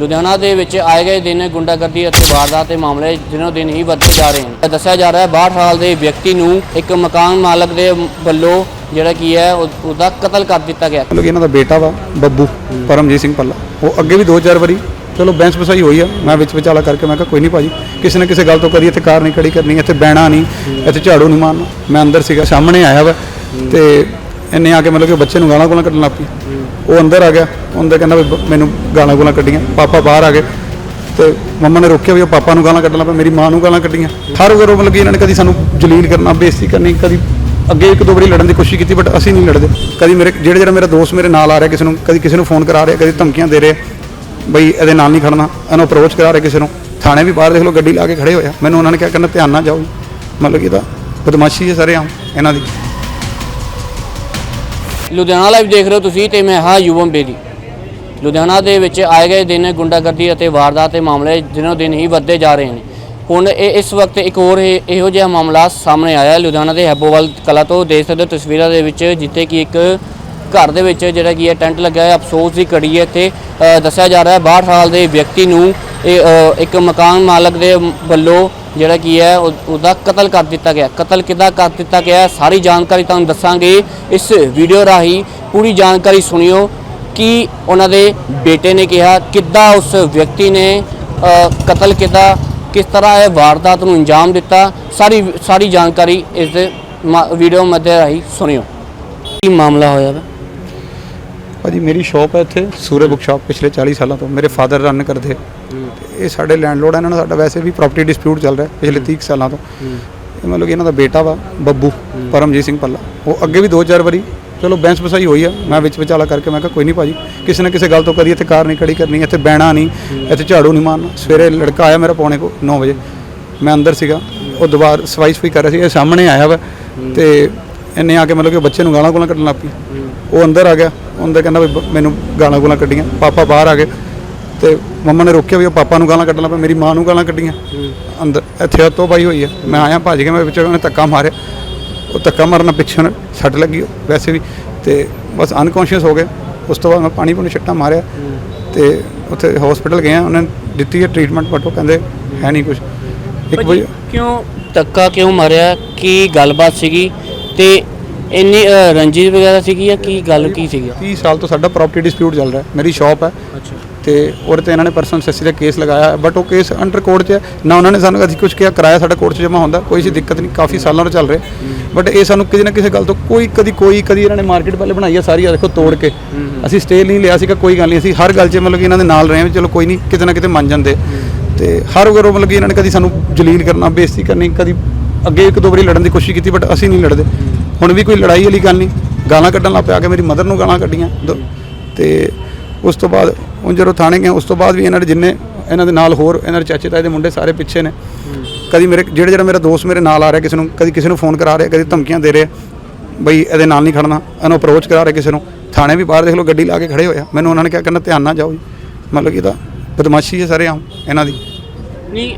ਲੁਧਿਆਣਾ ਦੇ ਵਿੱਚ ਆਏ ਗਏ ਦਿਨ ਗੁੰਡਾਗਰਦੀ ਅਤੇ ਵਾਰਦਾਤ ਦੇ ਮਾਮਲੇ ਦਿਨੋ ਦਿਨ ਹੀ ਵੱਧਦੇ ਜਾ ਰਹੇ ਹਨ। ਦੱਸਿਆ ਜਾ ਰਿਹਾ ਹੈ 62 ਸਾਲ ਦੇ ਵਿਅਕਤੀ ਨੂੰ ਇੱਕ ਮਕਾਨ ਮਾਲਕ ਦੇ ਵੱਲੋਂ ਜਿਹੜਾ ਕੀ ਹੈ, ਉਹ- ਉਹਦਾ ਕਤਲ ਕਰ ਦਿੱਤਾ ਗਿਆ। ਮਤਲਬ ਕਿ ਇਹਨਾਂ ਦਾ ਬੇਟਾ ਵਾ, ਬੱਬੂ, ਪਰਮਜੀਤ ਸਿੰਘ ਪੱਲਾ। ਉਹ ਅੱਗੇ ਵੀ ਦੋ ਚਾਰ ਵਾਰੀ, ਚਲੋ ਬੈਂਸ ਵਸਾਈ ਹੋਈ ਆ, ਮੈਂ ਵਿੱਚ ਵਿਚਾਲਾ ਕਰਕੇ ਮੈਂ ਕਿਹਾ, ਕੋਈ ਨਹੀਂ ਭਾਜੀ, ਕਿਸੇ ਨਾ ਕਿਸੇ ਗੱਲ ਤੋਂ ਕਦੀ ਇੱਥੇ ਕਾਰ ਨਹੀਂ ਖੜੀ ਕਰਨੀ, ਇੱਥੇ ਬਹਿਣਾ ਨਹੀਂ, ਇੱਥੇ ਝਾੜੂ ਨਹੀਂ ਮਾਰਨਾ। ਮੈਂ ਅੰਦਰ ਸੀਗਾ, ਸਾਹਮਣੇ ਆਇਆ ਵਾ, ਤੇ ਇੰਨੇ ਆ ਕੇ ਮਤਲਬ ਕਿ ਬੱਚੇ ਨੂੰ ਗਾਲਾਂ ਗੋਲਾਂ ਕੱਢਣ ਲੱਗ ਪਈ। ਉਹ ਅੰਦਰ ਆ ਗਿਆ। ਉਹਦੇ ਕਹਿੰਦਾ ਵੀ ਬ- ਮੈਨੂੰ ਗਾਲਾਂ ਗੋਲਾਂ ਕੱਢੀਆਂ। ਪਾਪਾ ਬਾਹਰ ਆ ਗਏ। ਤੇ ਮੰਮਾ ਨੇ ਰੋਕਿਆ ਵੀ ਉਹ ਪਾਪਾ ਨੂੰ ਗਾਲਾਂ ਕੱਢਣ ਲੱਗ ਪਿਆ ਮੇਰੀ ਮਾਂ ਨੂੰ ਗਾਲਾਂ ਕੱਢੀਆਂ। ਹਰ ਵਾਰ ਉਹ ਮਤਲਬ ਕਿ ਇਹਨਾਂ ਨੇ ਕਦੀ ਸਾਨੂੰ ਜਲੀਲ ਕਰਨਾ, ਬੇਇੱਜ਼ਤੀ ਕਰਨੀ, ਕਦੀ ਅੱਗੇ ਇੱਕ ਦੋ ਵਾਰੀ ਲੜਨ ਦੀ ਕੋਸ਼ਿਸ਼ ਕੀਤੀ, ਬਟ ਅਸੀਂ ਨਹੀਂ ਲੜਦੇ। ਕਦੀ ਮੇਰੇ, ਜਿਹੜੇ, ਜਿਹੜਾ ਮੇਰਾ ਦੋਸਤ ਮੇਰੇ ਨਾਲ ਆ ਰਿਹਾ ਕਿਸੇ ਨੂੰ, ਕਦੀ ਕਿਸੇ ਨੂੰ ਫੋਨ ਕਰਾ ਰਿਹਾ, ਕਦੀ ਧਮਕੀਆਂ ਦੇ ਰਿਹਾ। ਬਈ ਇਹਦੇ ਨਾਲ ਨਹੀਂ ਖੜਨਾ। ਇਹਨੂੰ ਅਪਰੋਚ ਕਰਾ ਰਹੇ ਕਿਸੇ ਨੂੰ। ਥਾਣੇ ਵੀ ਬਾਹਰ ਦੇਖ ਲਓ, ਗੱਡੀ ਲਾ ਕੇ ਖੜੇ ਹੋਇਆ ਮੈਨੂੰ ਉਹਨਾਂ ਨੇ ਕਿਹਾ, ਕਹਿੰਦਾ, ਧਿਆਨ ਨਾਲ ਜਾਓ ਮਤਲਬ ਕਿ ਇਹਦਾ ਬਦਮਾਸ਼ੀ ਹੈ ਸਾਰੇ ਆਮ, ਇਹਨਾਂ ਦੀ। ਲੁਧਿਆਣਾ ਲਾਈਵ ਦੇਖ ਰਹੇ ਹੋ ਤੁਸੀਂ ਤੇ ਮੈਂ ਹਾਂ ਯੁਵਮ ਬੇਦੀ। ਲੁਧਿਆਣਾ ਦੇ ਵਿੱਚ ਆਏ ਗਏ ਦਿਨ ਗੁੰਡਾਗਰਦੀ ਅਤੇ ਵਾਰਦਾਤ ਦੇ ਮਾਮਲੇ ਦਿਨੋ ਦਿਨ ਹੀ ਵੱਧਦੇ ਜਾ ਰਹੇ ਨੇ। ਹੁਣ ਇਹ ਇਸ ਵਕਤ ਇੱਕ ਹੋਰ ਇਹ- ਇਹੋ ਜਿਹਾ ਮਾਮਲਾ ਸਾਹਮਣੇ ਆਇਆ ਲੁਧਿਆਣਾ ਦੇ ਹੈਬੋਵਾਲ ਕਲਾ ਤੋਂ ਦੇਖ ਸਕਦੇ ਹੋ ਤਸਵੀਰਾਂ ਦੇ ਵਿੱਚ, ਜਿੱਥੇ ਕਿ ਇੱਕ ਘਰ ਦੇ ਵਿੱਚ ਜਿਹੜਾ ਕੀ ਹੈ, ਟੈਂਟ ਲੱਗਿਆ ਹੈ ਅਫਸੋਸ ਦੀ ਘੜੀ ਹੈ ਇੱਥੇ। ਦੱਸਿਆ ਜਾ ਰਿਹਾ ਹੈ 62 ਸਾਲ ਦੇ ਵਿਅਕਤੀ ਨੂੰ ਇਹ ਇੱਕ ਮਕਾਨ ਮਾਲਕ ਦੇ ਵੱਲੋਂ ਜਿਹੜਾ ਕੀ ਹੈ ਉਹਦਾ ਕਤਲ ਕਰ ਦਿੱਤਾ ਗਿਆ। ਕਤਲ ਕਿੱਦਾਂ ਕਰ ਦਿੱਤਾ ਗਿਆ, ਸਾਰੀ ਜਾਣਕਾਰੀ ਤੁਹਾਨੂੰ ਦੱਸਾਂਗੇ। ਇਸ ਵੀਡੀਓ ਰਾਹੀਂ ਪੂਰੀ ਜਾਣਕਾਰੀ ਸੁਣਿਓ ਕਿ ਉਹਨਾਂ ਦੇ ਬੇਟੇ ਨੇ ਕਿਹਾ, ਕਿੱਦਾਂ ਉਸ ਵਿਅਕਤੀ ਨੇ ਕਤਲ ਕਿੱਦਾਂ, ਕਿਸ ਤਰ੍ਹਾਂ ਇਹ ਵਾਰਦਾਤ ਨੂੰ ਅੰਜਾਮ ਦਿੱਤਾ। ਸਾਰੀ ਸਾਰੀ ਜਾਣਕਾਰੀ ਇਸ ਦੇ ਵੀਡੀਓ ਮੱਦੇ ਰਾਹੀਂ ਸੁਣਿਓ। ਕੀ ਮਾਮਲਾ ਹੋਇਆ ਵਾ? ਭਾਜੀ ਮੇਰੀ ਸ਼ਾਪ ਹੈ ਇੱਥੇ ਸੂਰੇ ਬੁੱਕ ਸ਼ਾਪ ਪਿਛਲੇ 40 ਸਾਲਾਂ ਤੋਂ। ਮੇਰੇ ਫਾਦਰ ਰਨ ਕਰਦੇ। ਇਹ ਸਾਡੇ ਲੈਂਡਲੋਰਡ ਇਹਨਾਂ ਨਾਲ ਸਾਡਾ ਵੈਸੇ ਵੀ ਪ੍ਰਾਪਰਟੀ ਡਿਸਪਿਊਟ ਚੱਲ ਰਿਹਾ ਪਿਛਲੇ 30 ਕੁ ਸਾਲਾਂ ਤੋਂ। ਇਹ ਮਤਲਬ ਕਿ ਇਹਨਾਂ ਦਾ ਬੇਟਾ ਵਾ ਬੱਬੂ ਪਰਮਜੀਤ ਸਿੰਘ ਪੱਲਾ। ਉਹ ਅੱਗੇ ਵੀ ਦੋ ਚਾਰ ਵਾਰੀ ਚਲੋ ਬੈਂਸ ਵਸਾਈ ਹੋਈ ਆ ਮੈਂ ਵਿੱਚ ਵਿਚਾਲਾ ਕਰਕੇ ਮੈਂ ਕਿਹਾ ਕੋਈ ਨਹੀਂ ਭਾਜੀ ਕਿਸੇ ਨਾ ਕਿਸੇ ਗੱਲ ਤੋਂ ਕਦੀ ਇੱਥੇ ਕਾਰ ਨਹੀਂ ਖੜੀ ਕਰਨੀ ਇੱਥੇ ਬਹਿਣਾ ਨਹੀਂ ਇੱਥੇ ਝਾੜੂ ਨਹੀਂ ਮਾਰਨਾ। ਸਵੇਰੇ ਲੜਕਾ ਆਇਆ ਮੇਰਾ ਪੌਣੇ ਕੋ 9 ਵਜੇ। ਮੈਂ ਅੰਦਰ ਸੀਗਾ ਉਹ ਦੁਬਾਰ ਸਫ਼ਾਈ ਸਫ਼ਾਈ ਕਰ ਰਿਹਾ ਸੀ ਇਹ ਸਾਹਮਣੇ ਆਇਆ ਵਾ। ਤੇ ਇਹਨੇ ਆ ਕੇ ਮਤਲਬ ਕਿ ਬੱਚੇ ਨੂੰ ਗਾਲਾਂ ਗੋਲਾਂ ਕੱਢਣ ਲੱਗ ਪਈ। ਉਹ ਅੰਦਰ ਆ ਗਿਆ। ਉਹਦੇ ਕਹਿੰਦਾ ਵੀ ਮੈਨੂੰ ਗਾਲਾਂ ਗੋਲਾਂ ਕੱਢੀਆਂ। ਪਾਪਾ ਬਾਹਰ ਆ ਗਏ। ਤੇ ਮੰਮਾ ਨੇ ਰੋਕਿਆ ਵੀ ਉਹ ਪਾਪਾ ਨੂੰ ਗਾਲਾਂ ਕੱਢਣ ਲੱਗ ਪਿਆ ਮੇਰੀ ਮਾਂ ਨੂੰ ਗਾਲਾਂ ਕੱਢੀਆਂ। ਅੰਦਰ ਇੱਥੇ ਹੱਥੋਂ ਬਾਈ ਹੋਈ ਹੈ ਮੈਂ ਆਇਆ ਭੱਜ ਕੇ ਮੈਂ ਵਿੱਚ ਉਹਨੇ ਧੱਕਾ ਮਾਰਿਆ। ਉਹ ਧੱਕਾ ਮਾਰਨਾ ਪਿੱਛੇ ਉਹਨੇ ਸੱਟ ਲੱਗੀ ਵੈਸੇ ਵੀ। ਤੇ ਬਸ ਅਨਕੌਂਸ਼ੀਅਸ ਹੋ ਗਏ। ਉਸ ਤੋਂ ਬਾਅਦ ਮੈਂ ਪਾਣੀ ਪੂਣੀ ਛੱਟਾ ਮਾਰਿਆ। ਤੇ ਉੱਥੇ ਹਸਪੀਟਲ ਗਏ ਆ। ਉਹਨੇ ਦਿੱਤੀ ਹੈ ਟ੍ਰੀਟਮੈਂਟ ਬਟ ਉਹ ਕਹਿੰਦੇ ਹੈ ਨਹੀਂ ਕੁਝ ਇੱਕ ਵਜੇ ਕਿਉਂ ਧੱਕਾ ਕਿਉਂ ਮਾਰਿਆ? ਕੀ ਗੱਲਬਾਤ ਸੀਗੀ? ਤੇ ਇੰਨੀ ਅ, ਰੰਜਿਸ਼ ਵਗੈਰਾ ਸੀਗੀ ਜਾਂ ਕੀ ਗੱਲ ਕੀ ਸੀਗੀ? 30 ਸਾਲ ਤੋਂ ਸਾਡਾ ਪ੍ਰਾਪਰਟੀ ਡਿਸਪਿਊਟ ਚੱਲ ਰਿਹਾ ਹੈ ਮੇਰੀ ਸ਼ਾਪ ਹੈ। ਅੱਛਾ। ਤੇ ਉਹਦੇ ਤੇ ਇਹਨਾਂ ਨੇ ਪਰਸਨਲ ਸੈਸੀ ਦਾ ਕੇਸ ਲਗਾਇਆ ਬਟ ਉਹ ਕੇਸ ਅੰਡਰ ਕੋਰਟ 'ਚ ਹੈ। ਨਾ ਉਹਨਾਂ ਨੇ ਸਾਨੂੰ ਕਦੀ ਕੁਝ ਕਿਹਾ ਕਰਾਇਆ ਸਾਡਾ ਕੋਰਟ 'ਚ ਜਮਾ ਹੁੰਦਾ ਕੋਈ ਸੀ ਦਿੱਕਤ ਨਹੀਂ ਕਾਫੀ ਸਾਲਾਂ ਤੋਂ ਚੱਲ ਰਿਹਾ। ਬਟ ਇਹ ਸਾਨੂੰ ਕਿਸੇ ਨਾ ਕਿਸੇ ਗੱਲ ਤੋਂ ਕੋਈ ਕਦੀ ਕੋਈ ਕਦੀ ਇਹਨਾਂ ਨੇ ਮਾਰਕੀਟ ਪਹਿਲੇ ਬਣਾਈ ਹੈ ਸਾਰੀ ਆ ਦੇਖੋ ਤੋੜ ਕੇ। ਅਸੀਂ ਸਟੇ ਨਹੀਂ ਲਿਆ ਸੀਗਾ ਕੋਈ ਗੱਲ ਨਹੀਂ ਅਸੀਂ ਹਰ ਗੱਲ 'ਚ ਮਤਲਬ ਕਿ ਇਹਨਾਂ ਦੇ ਨਾਲ ਰਹੇ ਹਾਂ ਵੀ ਚਲੋ ਕੋਈ ਨਹੀਂ ਕਿਤੇ ਨਾ ਕਿਤੇ ਮੰਨ ਜਾਂਦੇ। ਤੇ ਹਰ ਉਹ ਮਤਲਬ ਕਿ ਇਹਨਾਂ ਨੇ ਕਦੀ ਸਾਨੂੰ ਜਲੀਲ ਕਰਨਾ ਬੇਇੱਜ਼ਤੀ ਕਰਨੀ ਕਦੀ ਅੱਗੇ ਇੱਕ ਦੋ ਵਾਰੀ ਲੜਨ ਦੀ ਕੋਸ਼ਿਸ਼ ਕੀਤੀ ਬਟ ਅਸੀਂ ਨਹੀਂ ਲੜਦੇ। ਹੁਣ ਵੀ ਕੋਈ ਲੜਾਈ ਵਾਲੀ ਗੱਲ ਨਹੀਂ। ਗਾਲਾਂ ਕੱਢਣ ਲੱਗ ਪਿਆ ਕਿ ਮੇਰੀ ਮਦਰ ਨੂੰ ਗਾਲਾਂ ਕੱਢੀਆਂ। ਦੋ- ਤੇ ਉਸ ਤੋਂ ਬਾਅਦ ਹੁਣ ਜਦੋਂ ਥਾਣੇ ਗਏ, ਉਸ ਤੋਂ ਬਾਅਦ ਵੀ ਇਹਨਾਂ ਦੇ ਜਿੰਨੇ ਇਹਨਾਂ ਦੇ ਨਾਲ ਹੋਰ, ਇਹਨਾਂ ਦੇ ਚਾਚੇ ਤਾਏ ਦੇ ਮੁੰਡੇ ਸਾਰੇ ਪਿੱਛੇ ਨੇ। ਕਦੀ ਮੇਰੇ, ਜਿਹੜਾ ਜਿਹੜਾ ਮੇਰਾ ਦੋਸਤ ਮੇਰੇ ਨਾਲ ਆ ਰਿਹਾ ਕਿਸੇ ਨੂੰ, ਕਦੀ ਕਿਸੇ ਨੂੰ ਫੋਨ ਕਰਾ ਰਿਹਾ, ਕਦੀ ਧਮਕੀਆਂ ਦੇ ਰਿਹਾ, ਬਈ ਇਹਦੇ ਨਾਲ ਨਹੀਂ ਖੜਨਾ, ਇਹਨੂੰ ਅਪਰੋਚ ਕਰਾ ਰਿਹਾ ਕਿਸੇ ਨੂੰ। ਥਾਣੇ ਵੀ ਬਾਹਰ ਦੇਖ ਲਓ, ਗੱਡੀ ਲਾ ਕੇ ਖੜੇ ਹੋਇਆ ਮੈਨੂੰ ਉਹਨਾਂ ਨੇ ਕਿਹਾ, ਕਹਿੰਦਾ, ਧਿਆਨ ਨਾਲ ਜਾਓ ਜੀ। ਮਤਲਬ ਕਿ ਇਹ ਤਾਂ ਬਦਮਾਸ਼ੀ ਹੈ ਸਾਰੇ ਆਮ, ਇਹਨਾਂ ਦੀ। ਨਹੀਂ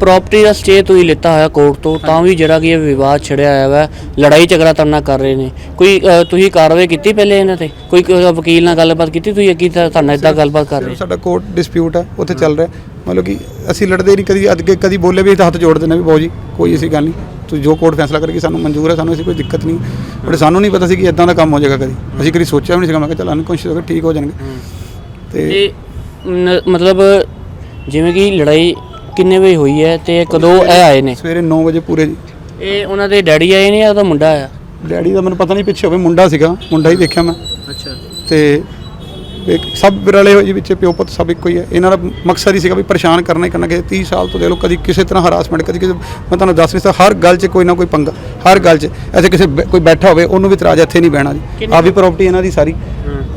ਪ੍ਰਾਪਰਟੀ ਦਾ ਸਟੇ ਤੁਸੀਂ ਲਿੱਤਾ ਹੋਇਆ ਕੋਰਟ ਤੋਂ ਤਾਂ ਵੀ ਜਿਹੜਾ ਕਿ ਇਹ ਵਿਵਾਦ ਛਿੜਿਆ ਹੋਇਆ ਵਾ ਲੜਾਈ ਝਗੜਾ ਤਰਨਾ ਕਰ ਰਹੇ ਨੇ। ਕੋਈ ਅ, ਤੁਸੀਂ ਕਾਰਵਾਈ ਕੀਤੀ ਪਹਿਲੇ ਇਹਨਾਂ ਤੇ? ਕੋਈ ਕੋਈ ਵਕੀਲ ਨਾਲ ਗੱਲਬਾਤ ਕੀਤੀ ਤੁਸੀਂ ਅੱਗੇ ਤਾਂ ਤੁਹਾਨੂੰ ਇਦਾਂ ਗੱਲਬਾਤ ਕਰ ਰਹੇ? ਸਾਡਾ ਕੋਰਟ ਡਿਸਪਿਊਟ ਹੈ ਉੱਥੇ ਚੱਲ ਰਿਹਾ। ਮਤਲਬ ਕਿ ਅਸੀਂ ਲੜਦੇ ਨਹੀਂ ਕਦੀ ਅੱਗੇ ਕਦੀ ਬੋਲੇ ਵੀ ਤਾਂ ਹੱਥ ਜੋੜ ਦਿੰਦੇ ਵੀ ਬਾਊ ਜੀ ਕੋਈ ਐਸੀ ਗੱਲ ਨਹੀਂ। ਤੁਸੀਂ ਜੋ ਕੋਰਟ ਫੈਸਲਾ ਕਰੇਗੀ ਸਾਨੂੰ ਮਨਜ਼ੂਰ ਹੈ ਸਾਨੂੰ ਐਸੀ ਕੋਈ ਦਿੱਕਤ ਨਹੀਂ। ਬਟ ਸਾਨੂੰ ਨਹੀਂ ਪਤਾ ਸੀ ਕਿ ਇਦਾਂ ਦਾ ਕੰਮ ਹੋ ਜਾਏਗਾ ਕਦੀ। ਅਸੀਂ ਕਦੀ ਸੋਚਿਆ ਵੀ ਨਹੀਂ ਸੀਗਾ ਮੈਂ ਕਿਹਾ ਚੱਲ ਅਨਕੌਂਸ਼ੀਅਸ ਹੋ ਕੇ ਠੀਕ ਹੋ ਜਾਣਗੇ। ਤੇ ਤੇ ਨ- ਮਤਲਬ ਜਿਵੇਂ ਕਿ ਲੜਾਈ ਕਿੰਨੇ ਵਜੇ ਹੋਈ ਹੈ ਤੇ ਕਦੋਂ ਇਹ ਆਏ ਨੇ? ਸਵੇਰੇ 9 ਵਜੇ ਪੂਰੇ ਜੀ। ਇਹ ਉਹਨਾਂ ਦੇ ਡੈਡੀ ਆਏ ਨੇ ਜਾਂ ਉਹਦਾ ਮੁੰਡਾ ਆਇਆ? ਡੈਡੀ ਦਾ ਮੈਨੂੰ ਪਤਾ ਨਹੀਂ ਪਿੱਛੇ ਹੋਵੇ ਮੁੰਡਾ ਸੀਗਾ ਮੁੰਡਾ ਹੀ ਦੇਖਿਆ ਮੈਂ। ਅੱਛਾ। ਤੇ ਇੱਕ ਸਭ ਵਿਰਲੇ ਹੋਏ ਜੀ ਵਿੱਚ ਪਿਓ ਪੁੱਤ ਸਭ ਇੱਕੋ ਹੀ ਹੈ। ਇਹਨਾਂ ਦਾ ਮਕਸਦ ਹੀ ਸੀਗਾ ਵੀ ਪਰੇਸ਼ਾਨ ਕਰਨਾ ਹੀ ਕਰਨਾ ਕਿ 30 ਸਾਲ ਤੋਂ ਦੇ ਲੋ ਕਦੀ ਕਿਸੇ ਤਰ੍ਹਾਂ ਹਰਾਸਮੈਂਟ ਕਦੀ ਕਿਸੇ ਮੈਂ ਤੁਹਾਨੂੰ ਦੱਸ ਨਹੀਂ ਸਕਦਾ ਹਰ ਗੱਲ 'ਚ ਕੋਈ ਨਾ ਕੋਈ ਪੰਗਾ ਹਰ ਗੱਲ 'ਚ। ਐਸੇ ਕਿਸੇ ਬੈ- ਕੋਈ ਬੈਠਾ ਹੋਵੇ ਉਹਨੂੰ ਵੀ ਇਤਰਾਜ਼ ਹੈ, ਇੱਥੇ ਨਹੀਂ ਬਹਿਣਾ ਜੀ। ਆ ਵੀ ਪ੍ਰਾਪਰਟੀ ਇਹਨਾਂ ਦੀ ਸਾਰੀ